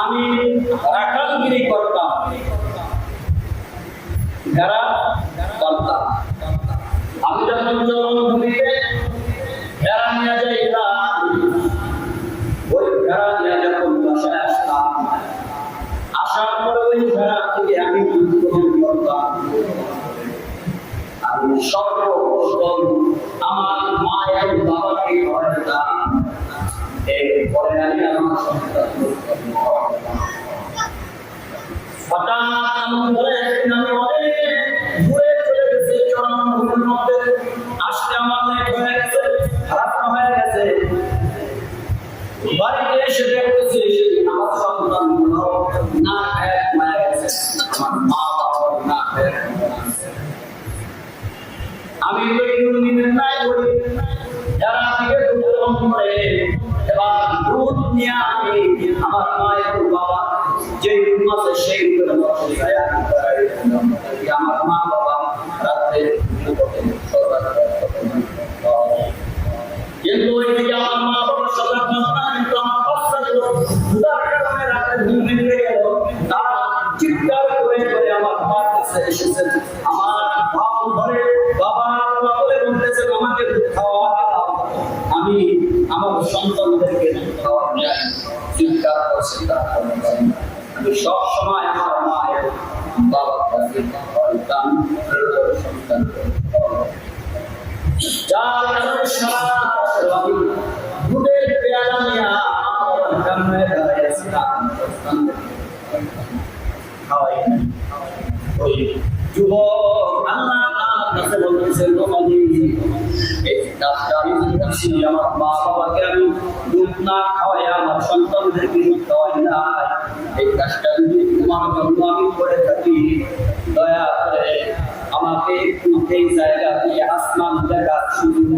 আমি রাখালগিরি করতাম। যারা করতাম। আমি যখন জন্মভূমিতে ভেড়া নিয়ে যাইতাম। ওই ভেড়া নিয়ে যখন বাসায় আসতাম, আসার পরে ওই ভেড়া থেকে আমি দুধ করতাম। আমি সর্বপ্রথম হঠাৎ এমন বলে আমি করে আমার মার বাবা বাবা বলে বলতেছেন আমাকে দুধ দাও। আমি আমার সন্তানদেরকে দুধ খাওয়া চিৎকার করছে তারা কোনো করে না। আমি সব সময় আমার মা বাবার কাছে সন্তান সারা খাওয়াই ওই যুবক আল্লাহ কাছে করছি, আমার মা বাবাকে আমি দুধ না খাওয়াই আমার সন্তানদেরকে দুধ খাওয়াই না এই কাজটা যদি তোমার জন্য আমি করে থাকি। দয়া করে আমাকে একটু এই জায়গা থেকে আসমান দেখা সুযোগ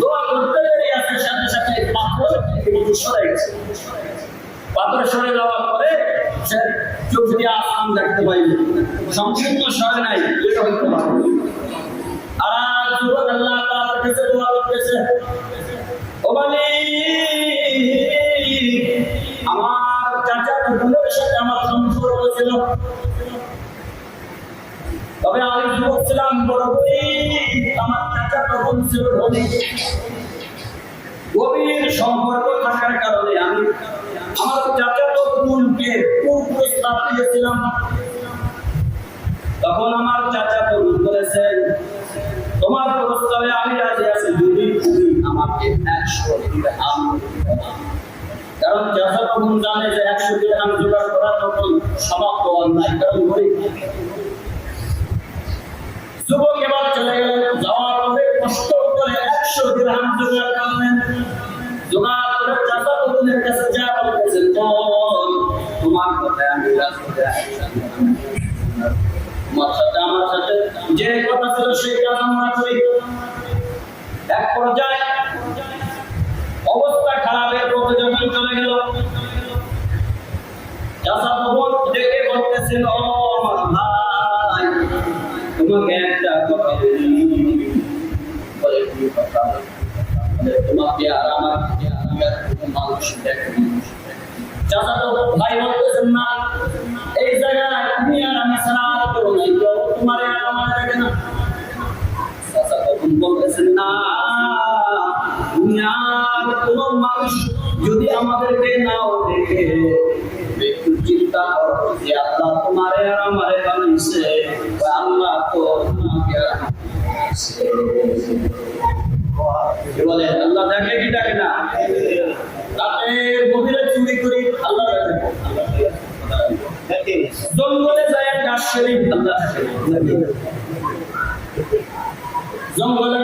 দোয়া করতে আছে সাথে সাথে পাথর একটু সরে গেছে পাথর সরে যাওয়ার পরে সে চোখ দিয়ে আসমান দেখতে পাইনি সম্পূর্ণ সরে নাই, এটা হইতে পারে। আর যুবক আল্লাহ তাআলার কাছে দোয়া করতেছে, ও মালিক, আমার চাচা বোনের সাথে আমার সম্পর্ক ছিল। তবে আমি যুবক ছিলাম আমার চাচা তখন গভীর সম্পর্ক থাকার কারণে আমি তখন আমার চাচা তরুণ বলেছেন তোমার প্রস্তাবে আমি রাজি আছি যদি তুমি আমাকে একশো দিরহাম কারণ চাচা তখন জানে যে একশো দিরহাম জোগাড় করা তখন সমাপ্ত অন্যায় কারণ গরিব যুবক এবার চলে গেলেন যাওয়ার পরে কষ্ট করে একশো দিরহাম জোগাড় করলেন। জোগাড় করে চাচা তরুণের কাছে যা বলতেছেন "বোন, তোমার কথায় আমি রাজি আছি। তোমার সাথে আমার সাথে যে কথা ছিল সেই কাজ আমরা করি। এক পর্যায়ে অবস্থা খারাপের পথে যখন চলে গেল ডেকে বলতেছেন ও আমার ভাই, তোমাকে একটা কথা বলি। কথা তোমাকে আর আমাকে আমি আর কোনো মানুষ দেখি চাচা তো ভাই বলতেছেন এই জায়গায় তুমি আর আমি ছাড়া আর নাই কেউ তোমার আমার দেখে না চাচা তখন বলতেছেন না তুমি আর মানুষ যদি আমাদেরকে নাও দেখে একটু চিন্তা করো যে আল্লাহ তোমারে আর আমারে বানাইছে। আল্লাহ তো তোমাকে বলে আল্লাহ দেখে কি দেখে না? রাতে শরীফ আল্লাহ জঙ্গলের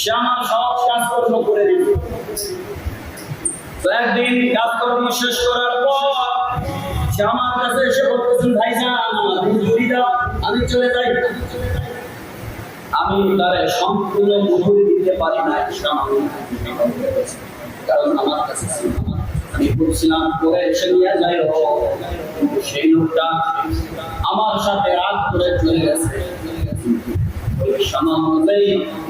সে আমার সব কাজকর্ম করে দিত একদিন কাজকর্ম শেষ করার পর সে আমার কাছে এসে বলতেছেন আমার দাও আমি চলে যাই। আমি তারে সম্পূর্ণ মজুরি দিতে পারি না কারণ আমার কাছে আমি বলছিলাম করে এসে নিয়ে যাই সেই লোকটা আমার সাথে রাগ করে চলে গেছে। ওই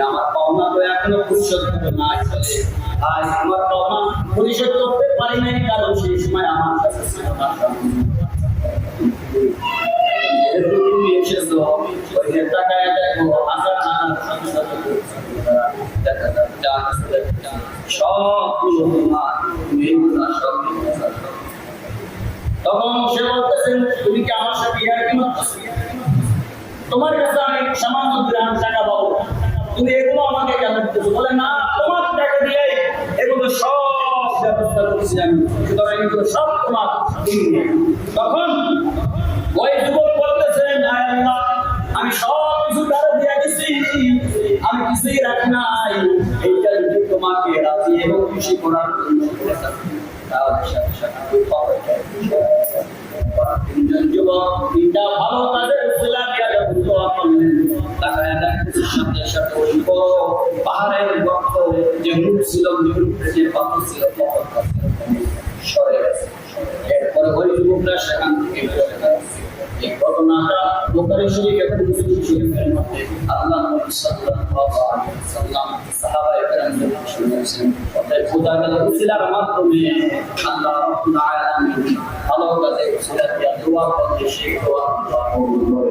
আমার পাওনা তো এখনও পরিশোধ না আজ আমার পাওনা পরিশোধ করতে পারি নাই, কারণ সেই সময় আমার কাছে তোমার কাছে আমি সামান্য ব্যবস্থা করছি আমি। সুতরাং এগুলো সব তোমার তখন ওই যুবক বলতেছেন আমি সব কিছু তারা দিয়ে গেছি আমি কিছুই রাখি নাই। এইটা যদি তোমাকে রাজি এবং খুশি করার জন্য তাহলে সাথে সাথে তিনজন যুবক তিনটা ভালো কাজের দোয়া করলেন তাকায় দেখতেছে সাথে ওই বড় পাহাড়ের গর্ত যে মুখ ছিল যে পাথর ছিল সরে গেছে এরপরে ওই যুবকরা সেখান থেকে বেরোয় গেছে এই ঘটনাটা বোকারি শরীফ এবং মুসলিম শরীফের মধ্যে আল্লাহ নবী সাল্লাল্লাহু আলাইহি ওয়াসাল্লাম সাহাবায়ে কেরামদের শুনিয়েছেন অতএব খোদা গেল উসিলার মাধ্যমে আল্লাহ রাব্বুল আলামিন ভালো কাজে উসিলা দিয়া দোয়া করতে সেই দোয়া কবুল করে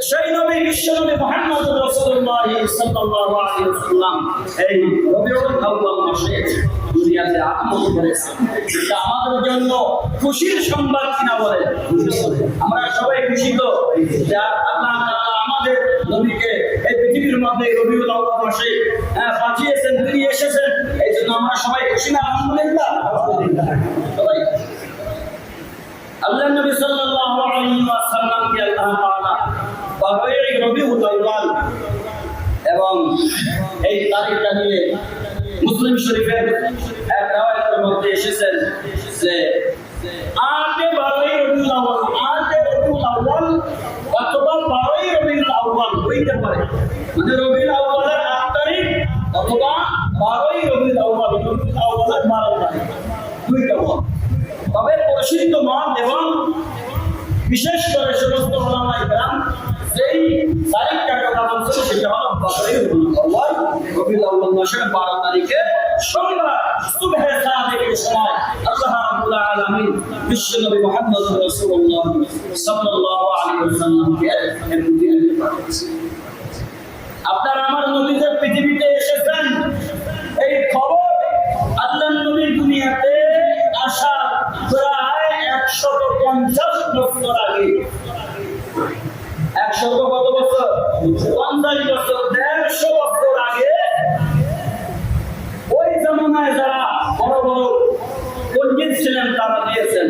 সেই নবী বিশ্ব নবী মুহাম্মদ রাসূলুল্লাহ সাল্লাল্লাহু আলাইহি ওয়াসাল্লাম এই রবিউল আউয়াল মাসে দুনিয়াতে আগমন করেছেন এটা আমাদের জন্য খুশির সংবাদ কিনা বলে? আমরা সবাই খুশি তো? যে আল্লাহ তাআলা আমাদের নবীকে এই পৃথিবীর মধ্যে রবিউল আউয়াল মাসে হ্যাঁ, পাঠিয়েছেন তিনি এসেছেন। এই জন্য আমরা সবাই খুশি না? আলহামদুলিল্লাহ। সবাই আল্লাহ নবী সাল্লাল্লাহু আলাইহি ওয়াসাল্লাম কে আল্লাহ তাআলা বারোই রবিউল আউয়াল এবং এই তারিখটা নিয়ে মুসলিম শরীফের এক রাওয়ায়াতের মধ্যে এসেছেন যে আটে বারোই রবিউল আউয়াল, আটে রবিউল আউয়াল অথবা বারোই রবিউল আউয়াল হইতে পারে। মানে রবিউল আউয়ালের আট তারিখ অথবা বারোই রবিউল আউয়াল রবিউল আউয়ালের বারো তারিখ দুইটা মত তবে প্রসিদ্ধ মত এবং বিশেষ করে সমস্ত ওলামা ইকরাম যেই তারিখটার কথা বলছে, সেটা হলো বারোই আল্লাহ রবিউল আউয়াল মাসের বারো তারিখে সোমবার সুবহে সাদিকের সময় আল্লাহ রাব্বুল আলামিন বিশ্বনবী মুহাম্মদ রাসূলুল্লাহ সাল্লাল্লাহু আলাইহি ওয়াসাল্লামকে এর দিনে পাঠিয়েছেন। আপনার আমার নবীদের যে পঞ্চাশ বছর, দেড়শো বছর আগে, ওই জমানায় যারা বড় বড় পণ্ডিত ছিলেন, তারা দিয়েছেন।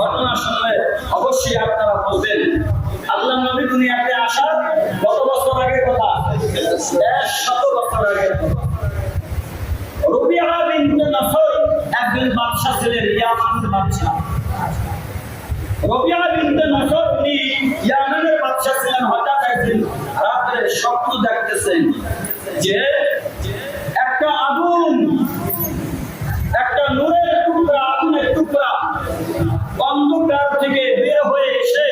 ঘটনা শুনলে অবশ্যই আপনারা বলবেন আল্লাহ নবী দুনিয়াতে আসার কত বছর আগে কথা? শত বছর আগে রবিআ বিন একজন বাদশা ছিলেন ইয়ামানের বাদশা। রবিআ বিনতে নফর উনি ইয়ামানের হঠাৎ একদিন রাত্রে স্বপ্ন দেখতেছেন যে একটা আগুন, একটা নূরের টুকরা, আগুনের টুকরা অন্ধকার থেকে বের হয়ে এসে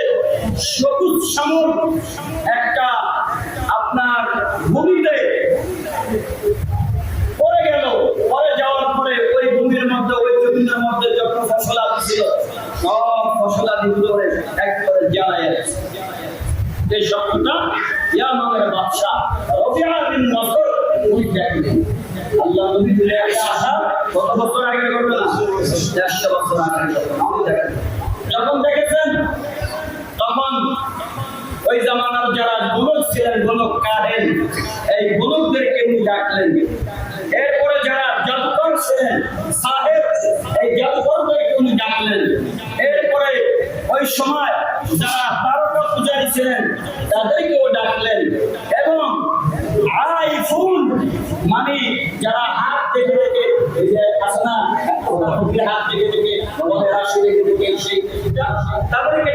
সবুজ শ্যামল একটা এই শব্দটা ইয়ামানের বাদশা রবিআ বিন নসর উনি দেখলেন আল্লাহ নবী বলে একটা আশা কত বছর আগে করবে না দেড়শো বছর আগে যখন দেখেছেন, তখন ওই জামানার যারা গুলক ছিলেন গুলক কারেন এই গুলকদেরকে উনি ডাকলেন। এরপরে যারা জাদুকর ছিলেন, সাহেব, এই জাদুকরদেরকে উনি ডাকলেন। ওই সময় যারা তারকা পূজারী ছিলেন, তাদেরকেও ডাকলেন। এবং আইফুন মানে যারা হাত দেখে দেখে হাত সেই তাদেরকে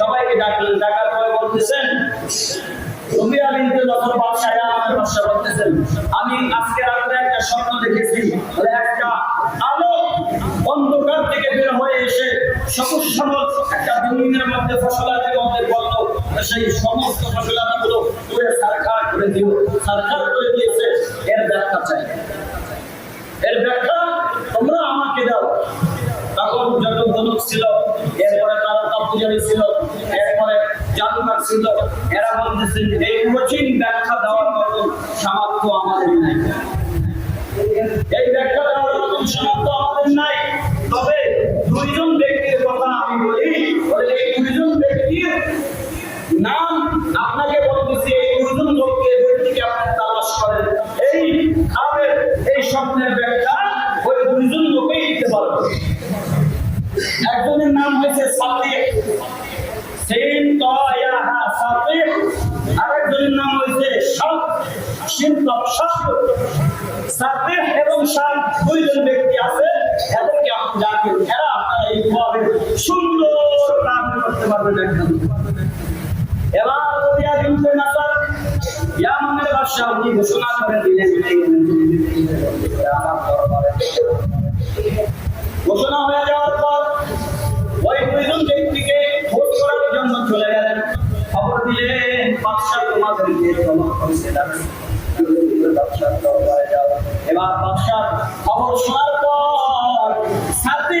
সবাইকে ডাকলেন বলতেছেন আমার আমি আজকে রাত্রে একটা স্বপ্ন দেখেছি। সবুজ একটা জমিনের মধ্যে ফসলাদের মধ্যে বলল সেই সমস্ত ফসলাগুলো পুরো সারখার করে দিও সারখার করে দিয়েছে, এর ব্যাখ্যা চাই। এর ব্যাখ্যা, তোমরা আমাকে দাও। তখন যত ধনুক ছিল, এরপরে তারকা পূজারী ছিল, এরপরে জাদুকার ছিল। এরা বলতেছেন এই কঠিন ব্যাখ্যা দেওয়ার মতো সামর্থ্য আমাদের নাই। এই সুন্দর কাজ করতে পারবেন একদম এবার রবিয়া বিনতে নাসার ইয়ামানের বাদশাহ উনি ঘোষণা করে দিলেন ঘোষণা হয়ে যাওয়ার পর ওই দুইজন ব্যক্তিকে খোঁজ করার জন্য চলে গেলেন। খবর দিলেন, বাদশাহ তোমাদেরকে তলব করছে বাদশাহ এবার বাদশাহ খবর শোনার পর সাথে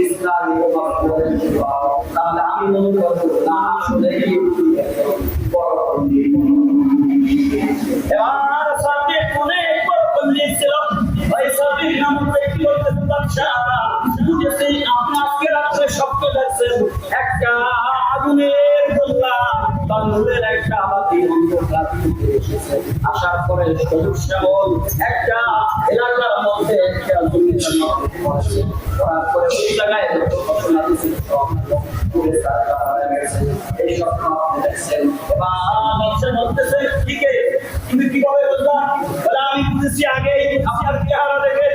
তাহলে আমি মনে করব না ওই সাথীর নামক ব্যক্তি হচ্ছে বাদশাহ বুঝেছি আপনি আজকে রাত্রে স্বপ্ন দেখছেন একটা আগুনের গোল্লা। বা একটা বাতি অন্ধকার এসেছে। আসার পরে সবুজ শ্যামল একটা এলাকার মধ্যে একটা জমির মধ্যে পরে ওই জায়গায় আগেই আপনার চেহারা দেখে।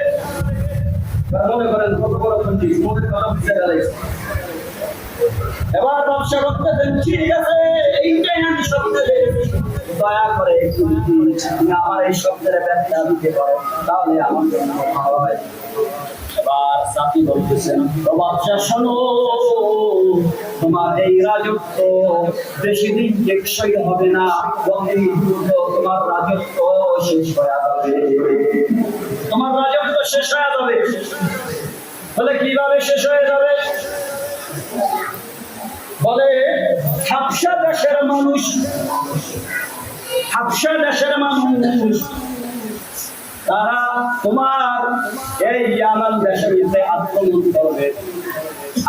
মনে করেন, কত বড় কথা বুঝতে গেলাইছে এবার ব্যবসা করতেছেন ঠিক আছে, এইটাই আমি দেখেছি। দয়া করে আমার এই স্বপ্নের ব্যাখ্যা দিতে পারো, তাহলে আমার জন্য ভালো হয়। তোমার রাজত্ব দিন শেষ হয়ে যাবে। বলে কীভাবে শেষ হয়ে যাবে? বলে হাবসা দেশের মানুষ হাবসা দেশের মানুষ, তারা তোমার এই ইয়ামান দেশের মধ্যে আক্রমণ করবে।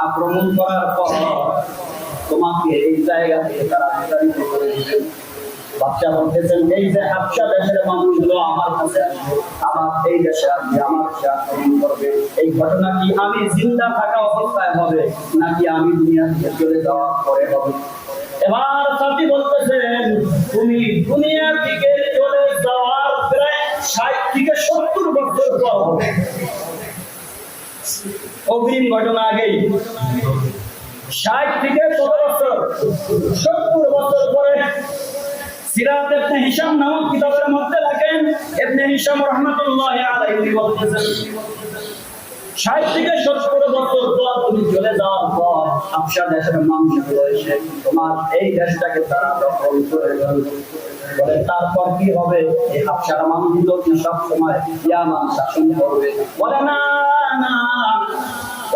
আক্রমণ করার পর তোমাকে এই জায়গা থেকে তারা বিতাড়িত করে দিবে। বাচ্চা বলতেছেন, এই যে হাবসা দেশের মানুষগুলো আমার কাছে আমার এই দেশে আসবে, আমার দেশে আক্রমণ করবে। এই ঘটনা কি আমি জিন্দা থাকা অবস্থায় হবে, নাকি আমি দুনিয়া থেকে চলে যাওয়ার পরে হবে? এবার সাথী বলতেছেন, তুমি দুনিয়া থেকে চলে যাওয়ার প্রায় ষাট থেকে সত্তর বছর পর হবে। অগ্রিম ঘটনা আগেই। ষাট থেকে কত বছর, সত্তর বছর পরে সিরাত ইবনে হিশাম নামক কিতাবের মধ্যে লেখেন ইবনে হিশাম আলাইহি বলতেছেন, ষাট থেকে সত্তর বছর পর তুমি চলে যাওয়ার পর দেশের মানুষগুলো এসে তোমার এই দেশটাকে তারা দখল করে বলে, তারপর কি হবে? এই হাফসার মানুষগুলো কি সব সময় ইয়ামান শাসন করবে বলে, না না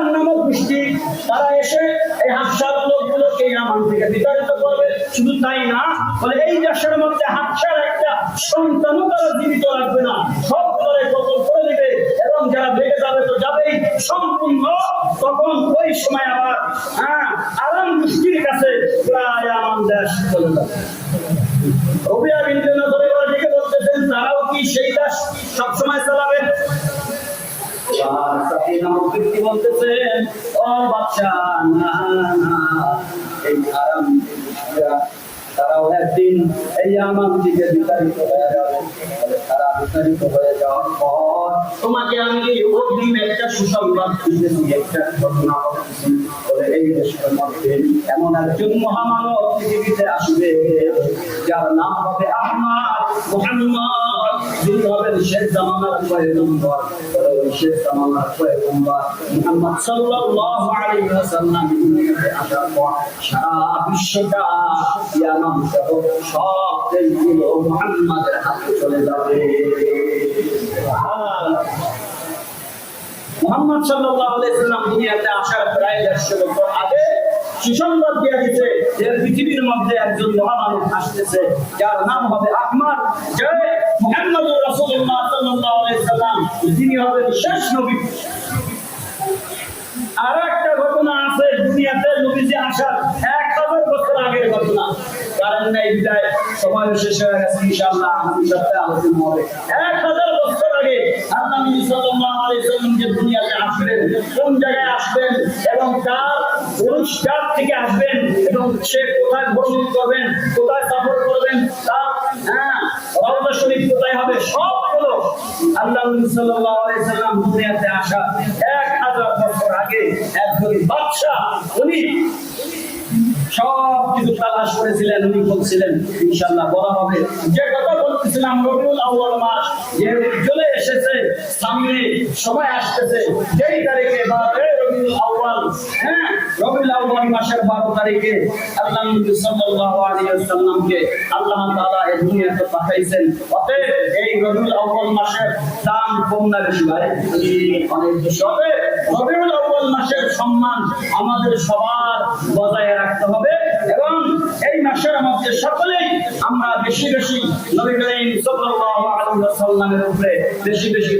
আরাম নামক গোষ্ঠী, তারা এসে এই হাফসার লোকগুলোকে ইয়ামান থেকে বিতাড়িত করবে। শুধু তাই না, বলে এই দেশের মধ্যে হাফসার একটা সন্তানও তারা জীবিত রাখবে না। সব করে কতল করে দিবে এবং যারা বেড়ে যাবে তো যাবেই। সম্পূর্ণ তখন ওই সময় আবার হ্যাঁ আরাম গোষ্ঠীর কাছে প্রায় আমার দেশ চলে যাবে। রবিয়া বিন্দু নজরে বলতেছেন, তারাও কি সেই দেশ সবসময় চালাবে? তারাও একদিন এই আমার দিকে বিতাড়িত হয়ে তারা বিতাড়িত হয়ে যাওয়ার পর তোমাকে আমি অগ্রিম একটা সুসংবাদ দিতেছি, একটা ঘটনা বলে, এই মধ্যে এমন একজন মহামানব পৃথিবীতে আসবে, যার নাম হবে আহমদ মুহাম্মদ। যিনি হবেন শেষ জামানার পয়গম্বর বলে ওই শেষ জামানার পয়গম্বর মুহাম্মদ সাল্লাল্লাহু আলাইহি ওয়াসাল্লাম দুনিয়াতে আসার পর সারা বিশ্বটা ইয়ামাম সহ সব দেশগুলো মুহাম্মাদের হাতে চলে যাবে মোহাম্মদ সাল্লাল্লাহু আলাইহি সাল্লাম দুনিয়াতে আসার প্রায় দেড়শো বছর আগে সুসংবাদ দিয়ে দিতে যে পৃথিবীর মধ্যে একজন মহামানব আসতেছে যার নাম হবে আহমদ যে মুহাম্মদ রাসূলুল্লাহ সাল্লাল্লাহু আলাইহি যিনি হবেন শেষ নবী। আর একটা ঘটনা আছে দুনিয়াতে নবীজি আসার এক হাজার বছর আগের ঘটনা। কারণ নাই, বিদায়। সময় শেষ হয়ে গেছে, ইনশাআল্লাহ, আগামী সপ্তাহে আলোচনা হবে। এক হাজার বছর আগে আল্লাহ নবী সাল্লাল্লাহু আলাইহি সাল্লাম যে দুনিয়াতে আসবেন, কোন জায়গায় আসবেন এবং তার পুরস্কার থেকে আসবেন এবং সে কোথায় ভ্রমণ করবেন, কোথায় সফর করবেন, তার হ্যাঁ রওজা শরীফ কোথায় হবে, সবগুলো আল্লাহ নবী সাল্লাল্লাহু আলাইহি সাল্লাম দুনিয়াতে আসা। এক হাজার বছর আগে একজন বাদশা উনি সব কিছু তালাশ করেছিলেন উনি বলছিলেন ইনশাল্লাহ বলা হবে। রবিউল আউয়াল মাস এসেছে, সামনে সময় আসতেছে, যেই তারিখে বা রবিউল আউয়াল হ্যাঁ রবিউল আউয়াল মাসের বারো তারিখে আল্লাহ নবী সাল্লাল্লাহু আলাইহি ওয়াসাল্লামকে আল্লাহ তাআলা এই দুনিয়াতে পাঠাইছেন। অতএব এই রবিউল আউয়াল মাসের দাম কম না বেশি, ভাই। অনেক বেশি। হবে রবিউল আউয়াল মাসের সম্মান আমাদের সবার বজায় রাখতে হবে। মাসের মধ্যে সকলেই আমরা বেশি বেশি নবী করিম সাল্লাল্লাহু আলাইহি উপরে বেশি বেশি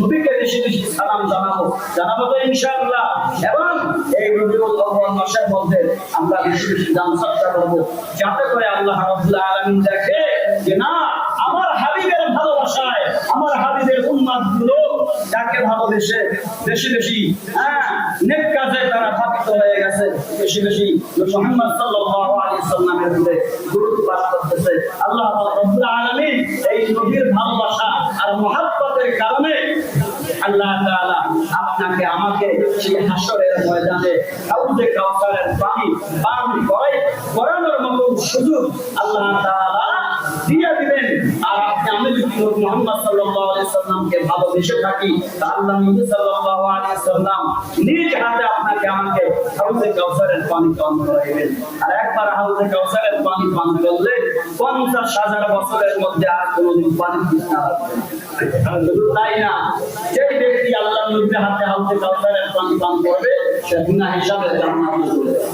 নবীকে বেশি বেশি সালাম জানাব। জানাব তো ইনশাআল্লাহ। এবং এই রবিউল আউয়াল মাসের মধ্যে আমরা বেশি বেশি দান সৎকার করব। যাতে করে আল্লাহ রাব্বুল আলামিন দেখে যে না যাকে ভালোবেসে বেশি বেশি হ্যাঁ নেক কাজে তারা থাপিত হয়ে গেছে। বেশি বেশি মুহাম্মদ সাল্লাল্লাহু আলাইহি সাল্লামের উপরে গুরুত্ব পাঠ করতেছে। আল্লাহ রাব্বুল আলামিন এই নবীর ভালোবাসা আর মহাব্বতের কারণে আল্লাহ তাআলা আপনাকে, আমাকে সেই হাসরের ময়দানে হাউজে কাউসারের পানি পান করাই, করানোর মতো সুযোগ আল্লাহ তাআলা দিয়ে দিবেন। আর আপনি আমি যদি মোহাম্মদ সাল্লাল্লাহু আলাইহি সাল্লামকে ভালোবেসে থাকি তা আল্লাহ নবী সাল্লাল্লাহু আলাইহি সাল্লাম নিজ হাতে আপনাকে আমাকে হাউজে কাউসারের পানি পান করাইবেন। আর একবার হাউজে কাউসারের পানি পান করলে পঞ্চাশ হাজার বছরের মধ্যে আর কোনোদিন পানি তৃষ্ণা লাগবে তাই না? যেই ব্যক্তি আল্লাহ নবীর হাতে হাউজে কাউসারের পানি পান করবে, সে গুনাহ হিসাবে জান্নাতে চলে যাবে।